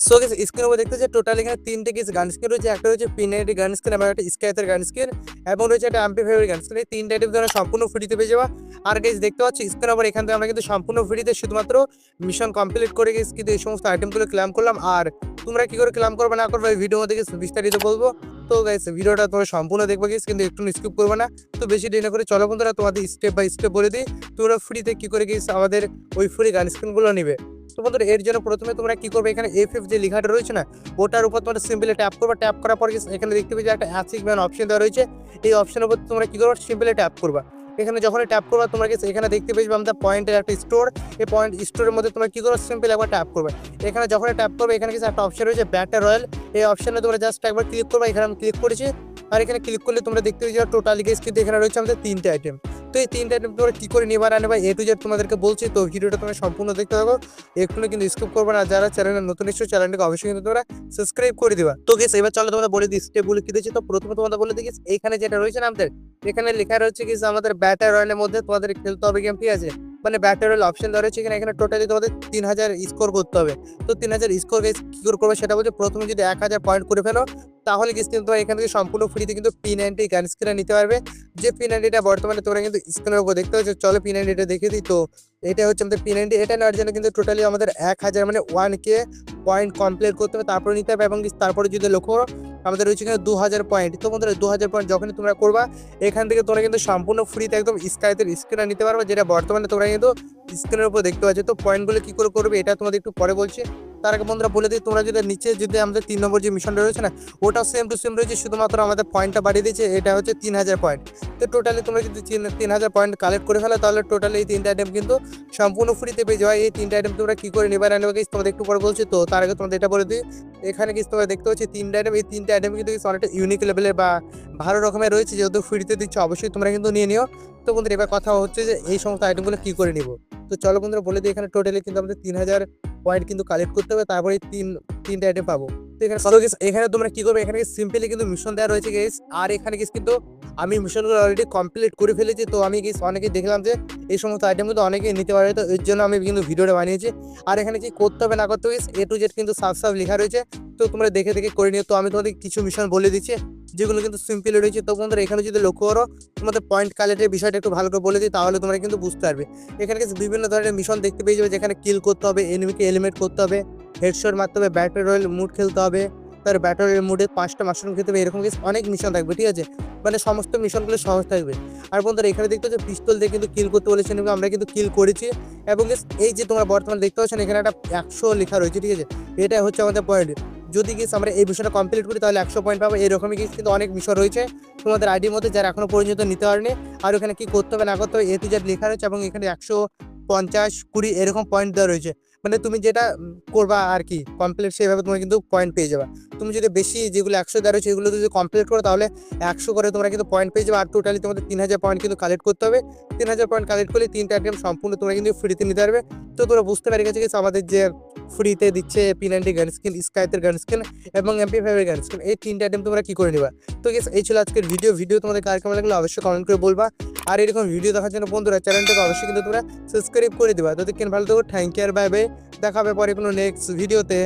So guess স্ক্রিনের উপর দেখতেছে টোটাল এখানে তিনটে কিছু গান স্ক্রিন রয়েছে। একটা রয়েছে পিনাইটি গান স্ক্রিন এবং একটা স্কাইতের গান স্ক্রিন এবং রয়েছে একটা অ্যাম্পিফায়ার গান স্ক্রিন এই তিনটা আইটেম তোমরা সম্পূর্ণ ফ্রিতে পেয়ে যাওয়া আর গেস দেখতে পাচ্ছি স্ক্রিন উপর এখান থেকে আমরা কিন্তু সম্পূর্ণ ফ্রিতে শুধুমাত্র মিশন কমপ্লিট করে গেছি কিন্তু এই সমস্ত আইটেমগুলো ক্লাম করলাম। আর তোমরা কি করে ক্লাম করবে না করবে এই ভিডিওর মধ্যে গেছে বিস্তারিত বলব। তো গাইস ভিডিওটা তোমরা সম্পূর্ণ দেখবে গেস কিন্তু একটু স্কিপ করবে না। তো বেশি দেরি না করে চলো বন্ধুরা তোমাদের স্টেপ বাই স্টেপ বলে দিই। তোমরা ফ্রিতে কি করে গেস আমাদের ওই ফ্রি গান স্ক্রিনগুলো নিবে। তো বন্ধুরা, এর জন্য প্রথমে তোমরা কি করবে? এখানে এফ এফ যে লেখাটা রয়েছে না, ওটার উপর তোমরা সিম্পলি ট্যাপ করবে। ট্যাপ করার পর এখানে দেখতে পেয়ে যে একটা ম্যান অপশন দেওয়া রয়েছে। এই অপশনের উপর তোমরা কি করবে? সিম্পলি ট্যাপ করবা। এখানে যখনই ট্যাপ করবা, তোমরা এখানে দেখতে পেয়েছ আমাদের পয়েন্টের একটা স্টোর এই পয়েন্ট স্টোরের মধ্যে তোমরা কি করবে? সিম্পল একবার ট্যাপ করবে। এখানে যখনই ট্যাপ করবে, এখানে কিছু একটা অপশন রয়েছে ব্যাটার রয়্যাল এই অপশনে তোমরা জাস্ট একবার ক্লিক করবে। এখানে আমি ক্লিক করেছি। আর এখানে ক্লিক করলে তোমরা দেখতে পেয়েছ টোটালি গেস কিন্তু এখানে রয়েছে আমাদের তিনটে আইটেম তো এই তিনটে আইটেম তোমরা কি করে নেবার আনে বা এ টু জেড তোমাদেরকে বলছি, তো ভিডিওটা তোমরা সম্পূর্ণ দেখতে থাকো। একটু কিন্তু স্কিপ করবে না, যারা চ্যানেলে নতুন এসছো চ্যানেলটাকে অবশ্যই কিন্তু তোমরা সাবস্ক্রাইব করে দিবা। তো গেস এবার চলো তোমরা বলে দিই স্টেপগুলো কি দিচ্ছি তো প্রথমে তোমাদের বলে দিই এখানে যেটা রয়েছে না আমাদের, এখানে লেখা রয়েছে কি আমাদের ব্যাটার রয়্যালের মধ্যে তোমাদের খেলতে হবে গেম ঠিক আছে? মানে ব্যাটার রয়্যাল অপশন রয়েছে এখানে এখানে টোটালি তোমাদের তিন হাজার স্কোর করতে হবে। তো তিন হাজার স্কোর কি করে করবে সেটা বলছে, প্রথমে যদি এক হাজার পয়েন্ট করে ফেলো তাহলে কিন্তু এখান থেকে সম্পূর্ণ ফ্রিতে কিন্তু পি নাইনটি গান স্ক্রিনে নিতে পারবে। যে পি নাইনটিটা বর্তমানে তোমরা কিন্তু স্ক্রিনের উপর দেখতে পাচ্ছ, চলো পি নাইনটিটা দেখে দিই। তো এটা হচ্ছে আমাদের পি নাইনটি এটা নেওয়ার জন্য কিন্তু টোটালি আমাদের এক হাজার মানে ওয়ান কে পয়েন্ট কমপ্লিট করতে হবে, তারপরে নিতে হবে এবং তারপরে যদি লক্ষ্য করো, আমাদের রয়েছে এখানে দু হাজার পয়েন্ট তো বন্ধুরা দু হাজার পয়েন্ট যখনই তোমরা করবা, এখান থেকে তোমরা কিন্তু সম্পূর্ণ ফ্রিতে একদম স্কাইতের স্ক্রিনে নিতে পারবে, যেটা বর্তমানে তোমরা কিন্তু স্ক্রিনের উপর দেখতে পাচ্ছ। তো পয়েন্টগুলো কী করে করবে, এটা তোমাদের একটু পরে বলছি। তার আগে বন্ধুরা বলে দিই, তোমরা যদি নিচে যদি আমাদের তিন নম্বর যে মিশনটা রয়েছে না, ওটাও সেম টু সেম রয়েছে, শুধুমাত্র আমাদের পয়েন্টটা বাড়িয়ে দিয়েছে, এটা হচ্ছে তিন হাজার পয়েন্ট তো টোটালি তোমরা যদি তিন- হাজার পয়েন্ট কালেক্ট করে ফেলো, তাহলে টোটালি এই তিনটা আইটেম কিন্তু সম্পূর্ণ ফ্রিতে পেয়ে যাওয়া এই তিনটা আইটেম তোমরা কী করে নেবে না নেবে তোমাদের একটু পরে বলছি। তো তার আগে তোমাদের এটা বলে দিই, এখানে কিছু তোমরা দেখতে পাচ্ছি তিনটা আইটেম এই তিনটা আইটেম কিন্তু অনেকটা ইউনিক লেভেলের বা ভালো রকমের রয়েছে, যেহেতু ফ্রিতে দিচ্ছ, অবশ্যই তোমরা কিন্তু নিয়ে নিও। তো বন্ধুরা এবার কথা হচ্ছে যে, এই সমস্ত আইটেমগুলো কী করে নিব? তো চলো বন্ধুরা বলে দিই, এখানে টোটালি কিন্তু আমাদের তিন হাজার পয়েন্ট কিন্তু কালেক্ট করতে হবে, তারপরে তিন, তিনটা আইটেম পাবো। তো এখানে চলো গেস এখানে তোমরা কি করবে? এখানে সিম্পলি কিন্তু মিশন দেওয়া রয়েছে গেস আর এখানে গেস কিন্তু আমি মিশনগুলো অলরেডি কমপ্লিট করে ফেলেছি। তো আমি গেস অনেকেই দেখলাম যে এই সমস্ত আইটেম কিন্তু অনেকেই নিতে পারে তো এর জন্য আমি কিন্তু ভিডিওটা বানিয়েছি। আর এখানে কি করতে হবে না করতে হবে এ টু জেড কিন্তু সাফ সাফ লেখা রয়েছে। তো তোমরা দেখে দেখে করে নিও। তো আমি তোমাদের কিছু মিশন বলে দিচ্ছি, যেগুলো কিন্তু সিম্পল রয়েছে। তো বন্ধুরা, এখানে যদি লক্ষ্য করো, তোমাদের পয়েন্ট কালেক্টের বিষয়টা একটু ভালো করে বলে দিই, তাহলে তোমরা কিন্তু বুঝতে পারবে। এখানে কিছু বিভিন্ন ধরনের মিশন দেখতে পেয়ে যাবে, যেখানে কিল করতে হবে এনিমিকে এলিমেন্ট করতে হবে হেডশট মারতে হবে ব্যাটারি রয়েল মুড খেলতে হবে, তার ব্যাটারি মুডে পাঁচটা মাশরুম খেতে হবে, এরকম কিছু অনেক মিশন থাকবে, ঠিক আছে? মানে সমস্ত মিশনগুলো সহজ থাকবে। আর বন্ধুরা, এখানে দেখতে হচ্ছে পিস্তল দিয়ে কিন্তু কিল করতে বলেছেন এবং আমরা কিন্তু কিল করেছি। এবং এই যে তোমরা বর্তমানে দেখতে পাচ্ছেন এখানে একটা একশো লেখা রয়েছে, ঠিক আছে? এটা হচ্ছে আমাদের পয়েন্ট যদি গেস আমরা এই বিষয়টা কমপ্লিট করি, তাহলে একশো পয়েন্ট পাবো। এরকমই গেস কিন্তু অনেক বিষয় রয়েছে। তোমাদের আইডির মধ্যে যারা এখনও পর্যন্ত নিতে পারেনি, আর ওখানে কি করতে হবে না করতে হবে এ জেড লেখা রয়েছে এবং এখানে একশো পঞ্চাশ কুড়ি এরকম পয়েন্ট দেওয়া রয়েছে। মানে তুমি যেটা করবা আর কি কমপ্লিট সেভাবে তুমি কিন্তু পয়েন্ট পেয়ে যাবে। তুমি যদি বেশি যেগুলো একশো দেওয়া রয়েছে, এগুলো যদি কমপ্লিট করো, তাহলে একশো করে তোমরা কিন্তু পয়েন্ট পেয়ে যাবে। আর টোটালি তোমাদের তিন হাজার পয়েন্ট কিন্তু কালেক্ট করতে হবে। তিন হাজার পয়েন্ট কালেক্ট করলে তিনটা আইটেম সম্পূর্ণ তোমরা কিন্তু ফ্রিতে নিতে পারবে। তো তোমরা বুঝতে পারি গেছে আমাদের যে ফ্রিতে দিচ্ছে পি নাইনটি গান স্কিন স্কাইতের গান স্কিন এবং এমপি ফাইভের গান স্কিন এই তিনটা আইটেম তোমরা কী করে নেবা? তো গেস এই ছিল আজকের ভিডিও ভিডিও তোমাদের কার কেমন লাগল অবশ্যই কমেন্ট করে বলবা। আর এরকম ভিডিও দেখার জন্য বন্ধুরা চ্যানেলটাকে অবশ্যই কিন্তু তোমরা সাবস্ক্রাইব করে দেবা। তো দেখেন ভালো থাকো থ্যাংক ইউ আর বাই বাই দেখাবে পরে কোনো নেক্সট ভিডিওতে